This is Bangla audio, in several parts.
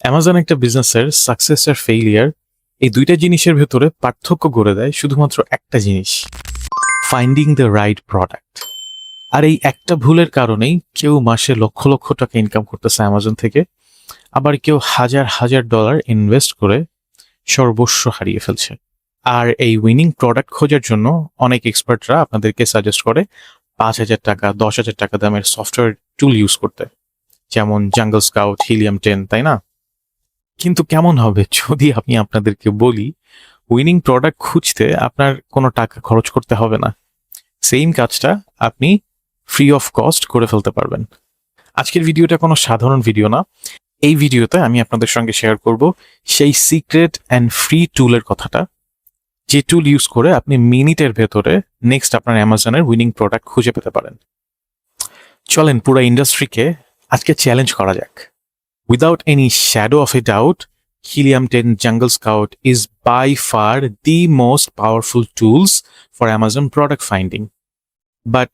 অ্যামাজন একটা বিজনেসের সাকসেস আর ফেইলিয়ার এই দুইটা জিনিসের ভেতরে পার্থক্য গড়ে দেয় শুধুমাত্র একটা জিনিস ফাইন্ডিং দ্য রাইট প্রোডাক্ট আর এই একটা ভুলের কারণেই কেউ মাসে লক্ষ লক্ষ টাকা ইনকাম করতেছে অ্যামাজন থেকে, আবার কেউ হাজার হাজার ডলার ইনভেস্ট করে সর্বস্ব হারিয়ে ফেলছে। আর এই উইনিং প্রোডাক্ট খোঁজার জন্য অনেক এক্সপার্টরা আপনাদেরকে সাজেস্ট করে পাঁচ হাজার টাকা, দশ হাজার টাকা দামের সফটওয়্যার টুল ইউজ করতে। যেমন জাঙ্গল স্কাউট হিলিয়াম টেন তাই না? কিন্তু কেমন হবে যদি আমি আপনাদেরকে বলি উইনিং প্রোডাক্ট খুঁজতে আপনার কোনো টাকা খরচ করতে হবে না। সেম কাজটা আপনি ফ্রি অফ কস্ট করে ফেলতে পারবেন। আজকের ভিডিওটা কোনো সাধারণ ভিডিও না। এই ভিডিওতে আমি আপনাদের সঙ্গে শেয়ার করব সেই সিক্রেট অ্যান্ড ফ্রি টুলের কথাটা। যে টুল ইউজ করে আপনি মিনিটের ভেতরে নেক্সট আপনার অ্যামাজনের উইনিং প্রোডাক্ট খুঁজে পেতে পারেন। চলেন পুরো ইন্ডাস্ট্রিকে আজকে চ্যালেঞ্জ করা যাক। Without any shadow of a doubt Helium 10 Jungle Scout is by far the most powerful tools for Amazon product finding. But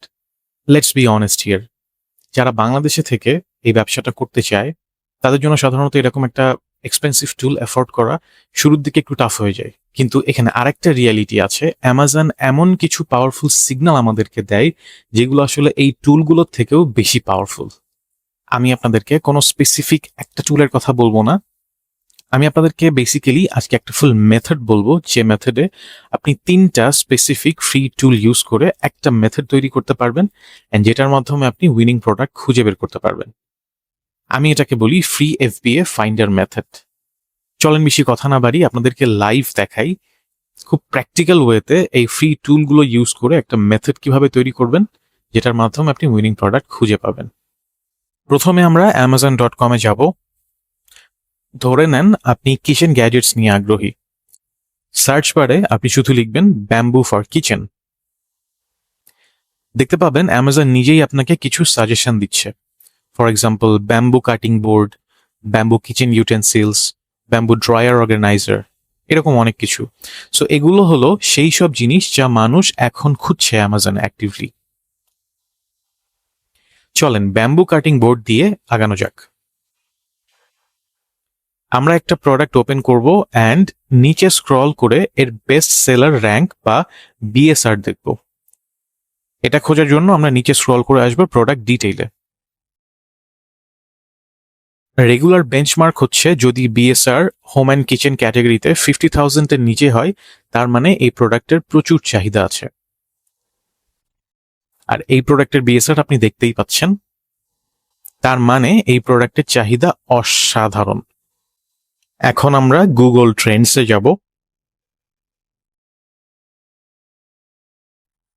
let's be honest here. যারা বাংলাদেশে থেকে এই ব্যবসাটা করতে চায়, তাদের জন্য সাধারণত এরকম একটা এক্সপেন্সিভ টুল অ্যাফোর্ড করা শুরুর দিকে একটু টাফ হয়ে যায় কিন্তু এখানে আরেকটা রিয়ালিটি আছে অ্যামাজন এমন কিছু পাওয়ারফুল সিগন্যাল আমাদেরকে দেয়, যেগুলো আসলে এই টুলগুলোর থেকেও বেশি পাওয়ারফুল আমি আপনাদেরকে কোনো স্পেসিফিক একটা টুলের কথা বলব না। আমি আপনাদেরকে বেসিক্যালি আজকে একটা ফুল মেথড বলব, যে মেথডে আপনি তিনটা স্পেসিফিক ফ্রি টুল ইউজ করে একটা মেথড তৈরি করতে পারবেন অ্যান্ড যেটার মাধ্যমে আপনি উইনিং প্রোডাক্ট খুঁজে বের করতে পারবেন। আমি এটাকে বলি ফ্রি এফবিএ ফাইন্ডার মেথড চলেন বেশি কথা না বাড়ি আপনাদেরকে লাইভ দেখাই। খুব প্র্যাকটিক্যাল ওয়েতে এই ফ্রি টুলগুলো ইউজ করে একটা মেথড কীভাবে তৈরি করবেন, যেটার মাধ্যমে আপনি উইনিং প্রোডাক্ট খুঁজে পাবেন। প্রথমে আমরা অ্যামাজন ডট কমে যাব। ধরে নেন, আপনি কিচেন গ্যাজেটস নিয়ে আগ্রহী। সার্চ বারে আপনি শুধু লিখবেন ব্যাম্বু ফর কিচেন দেখতে পাবেন অ্যামাজন নিজেই আপনাকে কিছু সাজেশন দিচ্ছে। For example bamboo cutting board bamboo kitchen utensils bamboo drawer organiser এরকম অনেক কিছু। সো এগুলো হলো সেই সব জিনিস যা মানুষ এখন খুঁজছে অ্যামাজন অ্যাক্টিভলি চলেন ব্যাম্বু কাটিং বোর্ড দিয়ে আগানো যাক। আমরা একটা প্রোডাক্ট ওপেন করব অ্যান্ড নিচে স্ক্রল করে এর বেস্ট সেলার র্যাঙ্ক বা বিএসআর দেখব। এটা খোঁজার জন্য আমরা নিচে স্ক্রল করে আসব প্রোডাক্ট ডিটেইলে রেগুলার বেঞ্চমার্ক হচ্ছে যদি বিএসআর হোম অ্যান্ড কিচেন ক্যাটাগরিতে ফিফটি থাউজেন্ডের নিচে হয়, তার মানে এই প্রোডাক্টের প্রচুর চাহিদা আছে। আর এই প্রোডাক্টের বিএসআর আপনি দেখতেই পাচ্ছেন। তার মানে এই প্রোডাক্টের চাহিদা অসাধারণ। এখন আমরা গুগল ট্রেন্ডসে যাব।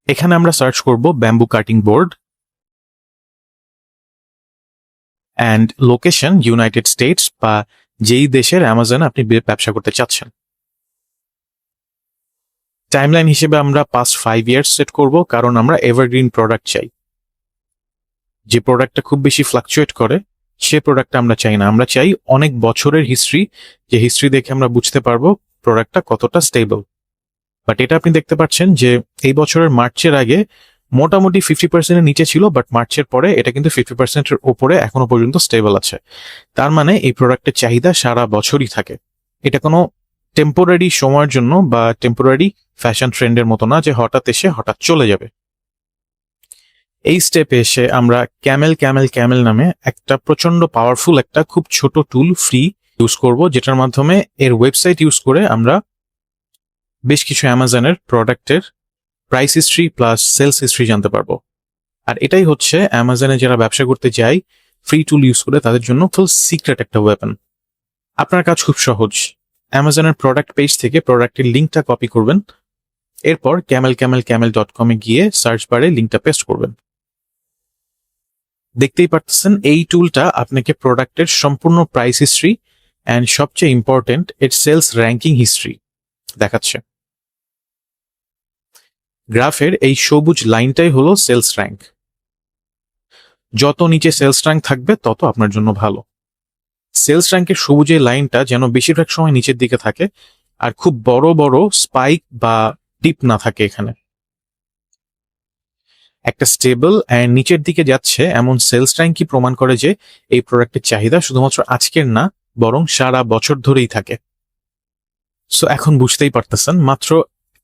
এখানে আমরা সার্চ করব bamboo cutting board and location United States বা যেই দেশের অ্যামাজন আপনি ব্যবসা করতে চাচ্ছেন। টাইমলাইন হিসেবে আমরা পাস্ট ফাইভ ইয়ার্স সেট করব, কারণ আমরা এভারগ্রিন প্রোডাক্ট চাই। যে প্রোডাক্টটা খুব বেশি ফ্লাকচুয়েট করে, সে প্রোডাক্টটা আমরা চাই না। আমরা চাই অনেক বছরের হিস্ট্রি যে হিস্ট্রি দেখে আমরা বুঝতে পারব প্রোডাক্টটা কতটা স্টেবল বাট এটা আপনি দেখতে পাচ্ছেন যে এই বছরের মার্চের আগে মোটামুটি ফিফটি পার্সেন্টের নিচে ছিল বাট মার্চের পরে এটা কিন্তু ফিফটি পার্সেন্টের ওপরে এখনও পর্যন্ত স্টেবল আছে। তার মানে এই প্রোডাক্টের চাহিদা সারা বছরই থাকে। এটা কোনো টেম্পোরারি সময়ের জন্য বা টেম্পোরারি ফ্যাশন ট্রেন্ডের মতো না যে হঠাৎ এসে হঠাৎ চলে যাবে। এই স্টেপে এসে আমরা ক্যামেল ক্যামেল ক্যামেল নামে একটা প্রচণ্ড পাওয়ারফুল একটা খুব ছোট টুল ফ্রি ইউজ করব, যেটার মাধ্যমে এর ওয়েবসাইট ইউজ করে আমরা বেশ কিছু অ্যামাজনের প্রোডাক্টের price history plus sales history জানতে পারব। আর এটাই হচ্ছে অ্যামাজনে যারা ব্যবসা করতে যায় ফ্রি টুল ইউজ করে তাদের জন্য ফুল সিক্রেট একটা ওয়েপন আপনার কাজ খুব সহজ। অ্যামাজনের প্রোডাক্ট পেজ থেকে প্রোডাক্টের লিঙ্কটা কপি করবেন। এরপর ক্যামেল ক্যামেল ক্যামেল ডট কমে গিয়ে সার্চ বারে লিঙ্কটা পেস্ট করবেন। দেখতেই পাচ্ছেন এই টুলটা আপনাকে প্রোডাক্টের সম্পূর্ণ প্রাইস হিস্ট্রি অ্যান্ড সবচেয়ে ইম্পর্টেন্ট এর সেলস র্যাঙ্কিং হিস্ট্রি দেখাচ্ছে। গ্রাফের এই সবুজ লাইনটাই হলো সেলস র্যাঙ্ক যত নিচে সেলস র্যাঙ্ক থাকবে, তত আপনার জন্য ভালো। সেলস র্যাঙ্কের সবুজ এই লাইনটা যেন বেশিরভাগ সময় নিচের দিকে থাকে, আর খুব বড় বড় স্পাইক বা টিপ না থাকে এখানে। একটা স্টেবল অ্যান্ড নিচের দিকে যাচ্ছে এমন সেলস র্যাঙ্কই প্রমাণ করে যে এই প্রোডাক্টের চাহিদা শুধুমাত্র আজকের না, বরং সারা বছর ধরেই থাকে। সো এখন বুঝতেই পারতেছেন, মাত্র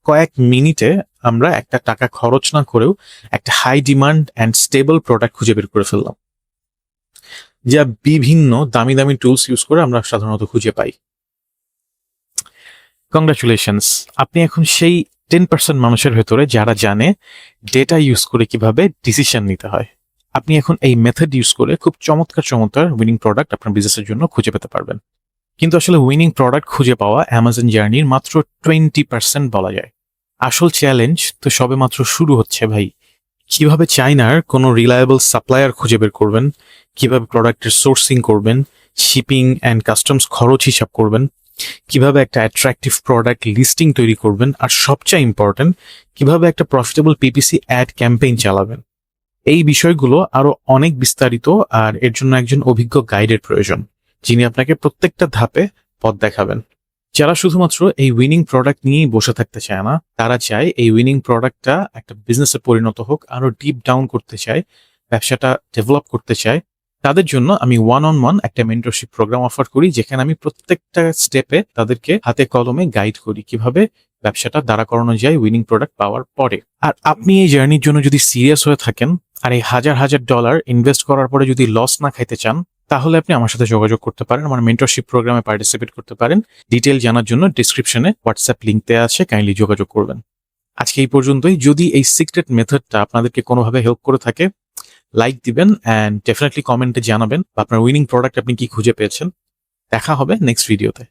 কয়েক মিনিটে আমরা একটা টাকা খরচ না করেও একটা high demand and stable product খুঁজে বের করে ফেললাম। যা বিভিন্ন দামি দামি টুলস ইউজ করে আমরা সাধারণত খুঁজে পাই। কংগ্রাচুলেশনস আপনি এখন সেই টেন পার্সেন্ট মানুষের ভেতরে যারা জানে ডেটা ইউজ করে কীভাবে ডিসিশন নিতে হয়। আপনি এখন এই মেথড ইউজ করে খুব চমৎকার চমৎকার উইনিং প্রোডাক্ট আপনার বিজনেসের জন্য খুঁজে পেতে পারবেন। কিন্তু আসলে উইনিং প্রোডাক্ট খুঁজে পাওয়া অ্যামাজন জার্নির মাত্র টোয়েন্টি পার্সেন্ট বলা যায়। আসল চ্যালেঞ্জ তো সবে মাত্র শুরু হচ্ছে ভাই। কীভাবে চাইনার কোনো রিলায়েবল সাপ্লায়ার খুঁজে বের করবেন? কীভাবে প্রোডাক্টের সোর্সিং করবেন? শিপিং অ্যান্ড কাস্টমস খরচ হিসাব করবেন? কীভাবে একটা অ্যাট্রাকটিভ প্রোডাক্ট লিস্টিং তৈরি করবেন, আর সবচেয়ে ইম্পর্টেন্ট কীভাবে একটা প্রফিটেবল পিপিসি অ্যাড ক্যাম্পেইন চালাবেন। এই বিষয়গুলো আরও অনেক বিস্তারিত, আর এর জন্য একজন অভিজ্ঞ গাইডের প্রয়োজন, যিনি আপনাকে প্রত্যেকটা ধাপে পথ দেখাবেন। যারা শুধুমাত্র এই উইনিং প্রোডাক্ট নিয়েই বসে থাকতে চায় না, তারা চায় এই উইনিং প্রোডাক্টটা একটা বিজনেসে পরিণত হোক, আরও ডিপ ডাউন করতে চায়, ব্যবসাটা ডেভেলপ করতে চায় তাদের জন্য আমি ওয়ান অন ওয়ান একটা মেন্টরশিপ প্রোগ্রাম অফার করি, যেখানে আমি প্রত্যেকটা স্টেপে তাদেরকে হাতে কলমে গাইড করি কীভাবে ব্যবসাটা দাঁড়া করানো যায় উইনিং প্রোডাক্ট পাওয়ার পরে। আর আপনি এই জার্নির জন্য যদি সিরিয়াস হয়ে থাকেন, আর এই হাজার হাজার ডলার ইনভেস্ট করার পরে যদি লস না খাইতে চান, তাহলে আপনি আমার সাথে যোগাযোগ করতে পারেন, আমার মেন্টরশিপ প্রোগ্রামে পার্টিসিপেট করতে পারেন। ডিটেল জানার জন্য ডিসক্রিপশনে হোয়াটসঅ্যাপ লিঙ্ক দেওয়া আছে কাইন্ডলি যোগাযোগ করবেন। আজকে এই পর্যন্তই। যদি এই সিক্রেট মেথডটা আপনাদেরকে কোনোভাবে হেল্প করে থাকে লাইক দিবেন অ্যান্ড ডেফিনেটলি কমেন্টে জানাবেন। আপনার উইনিং প্রোডাক্ট আপনি কি খুঁজে পেয়েছেন? দেখা হবে নেক্সট ভিডিওতে